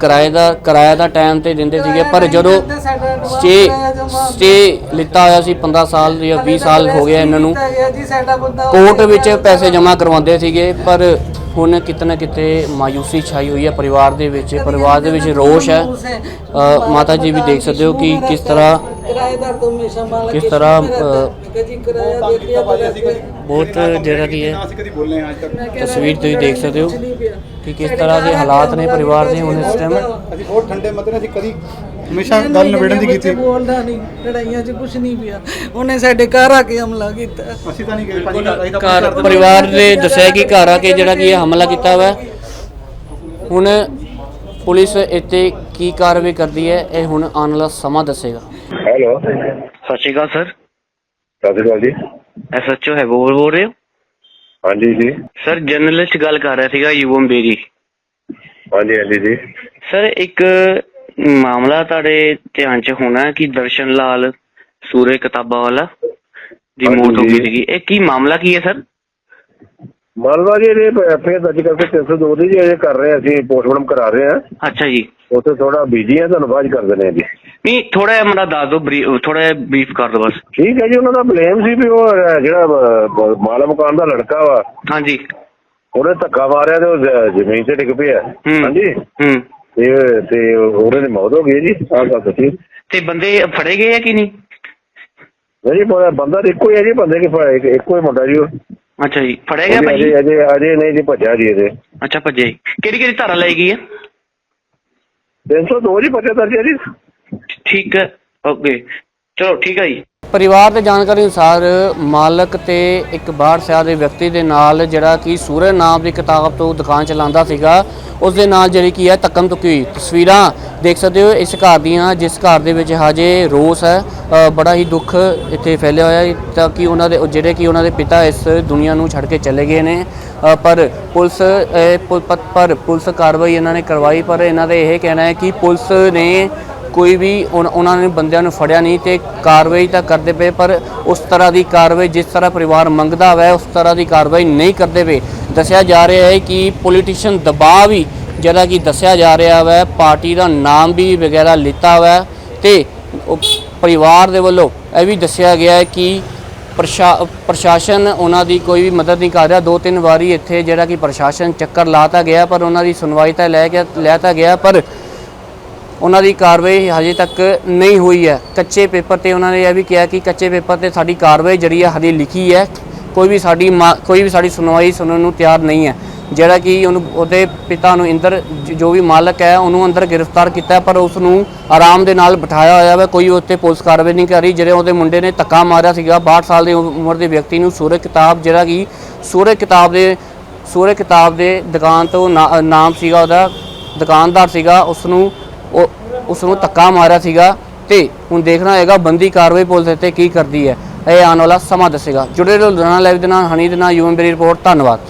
ਕਿਰਾਏ ਦਾ ਕਿਰਾਇਆ ਦਾ ਟਾਈਮ ਤੇ ਦਿੰਦੇ ਸੀਗੇ ਪਰ ਜਦੋਂ ਸਟੇ ਸਟੇ ਲਿੱਤਾ ਹੋਇਆ ਸੀ 15 ਸਾਲ ਜਾਂ 20 ਸਾਲ ਹੋ ਗਿਆ ਇਹਨਾਂ ਨੂੰ। ਕੋਰਟ ਵਿੱਚ ਪੈਸੇ ਜਮ੍ਹਾਂ ਕਰਵਾਉਂਦੇ ਸੀਗੇ ਪਰ ਹੁਣ ਕਿਤੇ ਨਾ ਕਿਤੇ ਮਾਯੂਸੀ ਛਾਈ ਹੋਈ ਹੈ ਪਰਿਵਾਰ ਦੇ ਵਿੱਚ ਪਰਿਵਾਰ ਦੇ ਵਿੱਚ ਰੋਸ਼ ਹੈ। ਅ, ਮਾਤਾ ਜੀ ਵੀ ਦੇਖ ਸਕਦੇ ਹੋ ਕਿ ਕਿਸ ਤਰ੍ਹਾਂ ਕਿਰਾਏਦਾਰ ਤੋਂ ਹਮੇਸ਼ਾ ਮਾਲਕ ਕਿਸ ਤਰ੍ਹਾਂ ਅ, ਜੀ ਕਿਰਾਇਆ ਦੇ ਦਿਆ ਬਹੁਤ ਜਿਹੜਾ ਕੀ ਹੈ। ਅਸੀਂ ਕਦੀ ਬੋਲੇ ਹਾਂ ਅੱਜ ਤੱਕ। ਤਸਵੀਰ ਤੁਸੀਂ ਦੇਖ ਸਕਦੇ ਹੋ ਕਿ ਕਿਸ ਤਰ੍ਹਾਂ ਦੇ ਹਾਲਾਤ ਨੇ ਪਰਿਵਾਰ ਦੇ ਹੁਣ ਇਸ ਟਾਈਮ ਅਸੀਂ ਬਹੁਤ ਠੰਡੇ ਮਤੇ ਨਾਲ ਅਸੀਂ ਕਦੀ ਹਮੇਸ਼ਾ ਗੱਲ ਨਿਬੇੜਨ ਦੀ ਕੀਤੀ। ਬੋਲਦਾ ਨਹੀਂ ਲੜਾਈਆਂ 'ਚ ਕੁਝ ਨਹੀਂ ਪਿਆ। ਉਹਨੇ ਸਾਡੇ ਘਰ ਆ ਕੇ ਹਮਲਾ ਕੀਤਾ। ਅਸੀਂ ਤਾਂ ਨਹੀਂ ਗਏ ਭਾਜੀ ਅਸੀਂ ਤਾਂ ਘਰ ਪਰਿਵਾਰ ਦੇ ਦੱਸਿਆ ਕਿ ਘਰ ਆ ਕੇ ਜਿਹੜਾ ਕੀ ਹਮਲਾ ਕੀਤਾ ਹੋਇਆ ਹੈ। ਹੁਣ ਪੁਲਿਸ ਇੱਥੇ ਕੀ ਕਾਰਵਾਈ ਕਰਦੀ ਹੈ ਇਹ ਹੁਣ ਆਉਣ ਵਾਲਾ ਸਮਾਂ ਦੱਸੇਗਾ। ਹੈਲੋ। ਸਤਿ ਸ਼੍ਰੀ ਅਕਾਲ ਸਰ। ਸਤਿ ਸ਼੍ਰੀ ਅਕਾਲ ਜੀ। ਐਸਐਚਓ ਹੈ ਬੋਲ ਬੋਲ ਰਹੇ ਹੋ? ਹਾਂਜੀ ਜੀ। ਸਰ ਜਰਨਲਿਸਟ ਗੱਲ ਕਰ ਰਿਹਾ ਸੀਗਾ ਯੂਵਮ ਬੇਰੀ ਹਾਂਜੀ ਹਾਂਜੀ ਜੀ। ਸਰ ਇੱਕ ਮਾਮਲਾ ਤੁਹਾਡੇ ਧਿਆਨ 'ਚ ਹੋਣਾ ਕਿ ਦਰਸ਼ਨ ਲਾਲ ਸੂਰੇ ਕਿਤਾਬਾਂ ਵਾਲਾ ਦੀ ਮੌਤ ਹੋ ਗਈ ਸੀਗੀ। ਇਹ ਕੀ ਮਾਮਲਾ ਕੀ ਹੈ ਸਰ? ਮਾਲਵਾ ਜੀ ਇਹ ਐਫਏ ਦਰਜ ਕਰਕੇ 302 ਦੀ ਜੀ ਕਰ ਰਹੇ ਹਾਂ ਅਸੀਂ ਪੋਸਟਮਾਰਟਮ ਕਰਾ ਰਹੇ ਹਾਂ ਅੱਛਾ ਜੀ। ਉੱਥੇ ਥੋੜਾ ਬਿਜ਼ੀ ਆ ਤੁਹਾਨੂੰ ਬਾਅਦ 'ਚ ਕਰ ਦਿੰਦੇ ਹਾਂ ਜੀ। ਨਹੀਂ ਥੋੜਾ ਜਿਹਾ ਮੇਰਾ ਦੱਸ ਦਿਓ ਥੋੜਾ ਜਿਹਾ ਬਰੀਫ ਕਰ ਦਿਓ ਬਸ। ਠੀਕ ਹੈ ਜੀ ਉਹਨਾਂ ਦਾ ਬਲੇਮ ਸੀ ਵੀ ਉਹ ਜਿਹੜਾ ਮਾਲਾ ਮਕਾਨ ਦਾ ਲੜਕਾ ਵਾ। ਹਾਂਜੀ। ਉਹਨੇ ਧੱਕਾ ਮਾਰਿਆ ਤੇ ਉਹ ਜ਼- ਜ਼ਮੀਨ ਤੇ ਡਿੱਗ ਪਿਆ। ਹਾਂਜੀ। ਹੂੰ। ਤੇ ਤੇ ਉਹਦੇ ਦੀ ਮੌਤ ਹੋ ਗਈ ਜੀ ਆਹ ਗੱਲ ਦੱਸੀ ਤੇ ਬੰਦੇ ਫੜੇ ਗਏ ਆ ਕਿ ਨਹੀਂ? ਨਹੀਂ ਬ- ਬੰਦਾ ਤਾਂ ਇੱਕੋ ਹੀ ਹੈ ਜੀ ਬੰਦੇ ਕਿ ਇੱਕ- ਇੱਕੋ ਹੀ ਮੁੰਡਾ ਜੀ ਉਹ। ਅੱਛਾ ਜੀ ਫੜਿਆ ਗਿਆ ਭਾਈ ਅਜੇ ਅਜੇ ਅਜੇ ਨਹੀਂ ਜੀ ਭੱਜਿਆ ਜੀ ਇਹਦੇ ਅੱਛਾ ਭੱਜੇ। ਕਿਹੜੀ ਕਿਹੜੀ ਧਾਰਾ ਲਾਈ ਗਈ ਹੈ 302 ਜੀ ਭੱਜਿਆ ਦਰਜ ਹੈ ਜੀ। ਠੀਕ ਹੈ ਓਕੇ। ਚਲੋ ਠੀਕ ਹੈ ਜੀ। ਪਰਿਵਾਰ ਦੇ ਜਾਣਕਾਰੀ ਅਨੁਸਾਰ ਮਾਲਕ ਤੇ ਇੱਕ ਬਾਹਰ ਸਿਆ ਦੇ ਵਿਅਕਤੀ ਦੇ ਨਾਲ ਜਿਹੜਾ ਕਿ ਸੂਰਜ ਨਾਮ ਦੀ ਕਿਤਾਬ ਤੋਂ ਦੁਕਾਨ ਚਲਾਉਂਦਾ ਸੀਗਾ, ਉਸ ਦੇ ਨਾਲ ਜਿਹੜੀ ਕੀ ਹੈ ਧੱਕਮ ਧੁੱਕੀ ਹੋਈ। ਤਸਵੀਰਾਂ ਦੇਖ ਸਕਦੇ ਹੋ ਇਸ ਘਰ ਦੀਆਂ, ਜਿਸ ਘਰ ਦੇ ਵਿੱਚ ਹਜੇ ਰੋਸ ਹੈ ਬੜਾ ਹੀ ਦੁੱਖ ਇੱਥੇ ਫੈਲਿਆ ਹੋਇਆ ਹੈ, ਤਾਂ ਕਿ ਉਹਨਾਂ ਦੇ, ਜਿਹੜੇ ਕਿ ਉਹਨਾਂ ਦੇ ਪਿਤਾ ਇਸ ਦੁਨੀਆ ਨੂੰ ਛੱਡ ਕੇ ਚਲੇ ਗਏ ਨੇ। ਪਰ ਪੁਲਿਸ ਪਰ ਪੁਲਿਸ ਕਾਰਵਾਈ ਇਹਨਾਂ ਨੇ ਕਰਵਾਈ, ਪਰ ਇਹਨਾਂ ਦਾ ਇਹ ਕਹਿਣਾ ਹੈ ਕਿ ਪੁਲਿਸ ਨੇ ਕੋਈ ਵੀ ਉਨ- ਉਹਨਾਂ ਨੇ ਬੰਦਿਆਂ ਨੂੰ ਫੜਿਆ ਨਹੀਂ ਤੇ ਕਾਰਵਾਈ ਤਾਂ ਕਰਦੇ ਪਏ, ਪਰ ਉਸ ਤਰ੍ਹਾਂ ਦੀ ਕਾਰਵਾਈ ਜਿਸ ਤਰ੍ਹਾਂ ਪਰਿਵਾਰ ਮੰਗਦਾ ਹੈ ਉਸ ਤਰ੍ਹਾਂ ਦੀ ਕਾਰਵਾਈ ਨਹੀਂ ਕਰਦੇ ਪਏ। ਦੱਸਿਆ ਜਾ ਰਿਹਾ ਹੈ ਕਿ ਪੋਲੀਟੀਸ਼ੀਅਨ ਦਬਾਅ ਵੀ ਜਿਹੜਾ ਕਿ ਦੱਸਿਆ ਜਾ ਰਿਹਾ ਹੈ ਪਾਰਟੀ ਦਾ ਨਾਮ ਵੀ ਵਗੈਰਾ ਲਿੱਤਾ ਹੋਇਆ ਹੈ ਤੇ ਪਰਿਵਾਰ ਦੇ ਵੱਲੋਂ ਇਹ ਵੀ ਦੱਸਿਆ ਗਿਆ ਹੈ ਕਿ ਪ੍ਰਸ਼ਾ, ਪ੍ਰਸ਼ਾਸਨ ਉਹਨਾਂ ਦੀ ਕੋਈ ਵੀ ਮਦਦ ਨਹੀਂ ਕਰ ਰਿਹਾ। ਦੋ ਤਿੰਨ ਵਾਰੀ ਇੱਥੇ ਜਿਹੜਾ ਕਿ ਪ੍ਰਸ਼ਾਸਨ ਚੱਕਰ ਲਾਤਾ ਗਿਆ, ਪਰ ਉਹਨਾਂ ਦੀ ਸੁਣਵਾਈ ਤਾਂ ਲੈ ਕੇ ਲੈਤਾ ਗਿਆ, ਪਰ ਉਹਨਾਂ ਦੀ ਕਾਰਵਾਈ ਹਜੇ ਤੱਕ ਨਹੀਂ ਹੋਈ ਹੈ। ਕੱਚੇ ਪੇਪਰ ਤੇ ਉਹਨਾਂ ਨੇ ਇਹ ਵੀ ਕਿਹਾ ਕਿ ਕੱਚੇ ਪੇਪਰ ਤੇ ਸਾਡੀ ਕਾਰਵਾਈ ਜਿਹੜੀ ਹੈ ਹਜੇ ਲਿਖੀ ਹੈ, ਕੋਈ ਵੀ ਸਾਡੀ ਮਾ- ਕੋਈ ਵੀ ਸਾਡੀ ਸੁਣਵਾਈ ਸੁਣਨ ਨੂੰ ਤਿਆਰ ਨਹੀਂ ਹੈ। ਜਿਹੜਾ ਕਿ ਉਹਨੂੰ, ਉਹਦੇ ਪਿਤਾ ਨੂੰ ਇੰਦਰ ਜੋ ਵੀ ਮਾਲਕ ਹੈ, ਉਹਨੂੰ ਅੰਦਰ ਗ੍ਰਿਫਤਾਰ ਕੀਤਾ ਪਰ ਉਸ ਨੂੰ ਆਰਾਮ ਦੇ ਨਾਲ ਬਿਠਾਇਆ ਹੋਇਆ ਹੈ ਕੋਈ ਉੱਤੇ ਪੁਲਿਸ ਕਾਰਵਾਈ ਨਹੀਂ ਕਰ ਰਹੀ। ਜਿਹੜੇ ਉਹਦੇ ਮੁੰਡੇ ਨੇ ਧੱਕਾ ਮਾਰਿਆ ਸੀਗਾ 62 ਸਾਲ ਦੀ ਉਮਰ ਦੇ ਵਿਅਕਤੀ ਨੂੰ ਸੂਰਜ ਕਿਤਾਬ ਜਿਹੜਾ ਕਿ ਸੂਰਜ ਕਿਤਾਬ ਦੇ, ਸੂਰਜ ਕਿਤਾਬ ਦੇ ਦੁਕਾਨ ਤੋਂ ਨਾ- ਨਾਮ ਸੀਗਾ ਉਹਦਾ, ਦੁਕਾਨਦਾਰ ਸੀਗਾ, ਉਸ ਨੂੰ ਉਹ ਉਸ ਨੂੰ ਧੱਕਾ ਮਾਰਿਆ ਸੀਗਾ ਤੇ ਹੁਣ ਦੇਖਣਾ ਹੋਏਗਾ ਬੰਦੀ ਕਾਰਵਾਈ ਪੁਲਿਸ ਤੇ ਕੀ ਕਰਦੀ ਹੈ। ਇਹ ਆਉਣ ਵਾਲਾ ਸਮਾਂ ਦੱਸੇਗਾ। ਜੁੜੇ ਰਹੋ ਲੁਧਿਆਣਾ ਲਾਈਵ ਦੇ ਨਾਲ, ਹਨੀ ਦੇ ਨਾਲ ਯੂਐਮ ਬੇਰੀ ਰਿਪੋਰਟ, ਧੰਨਵਾਦ।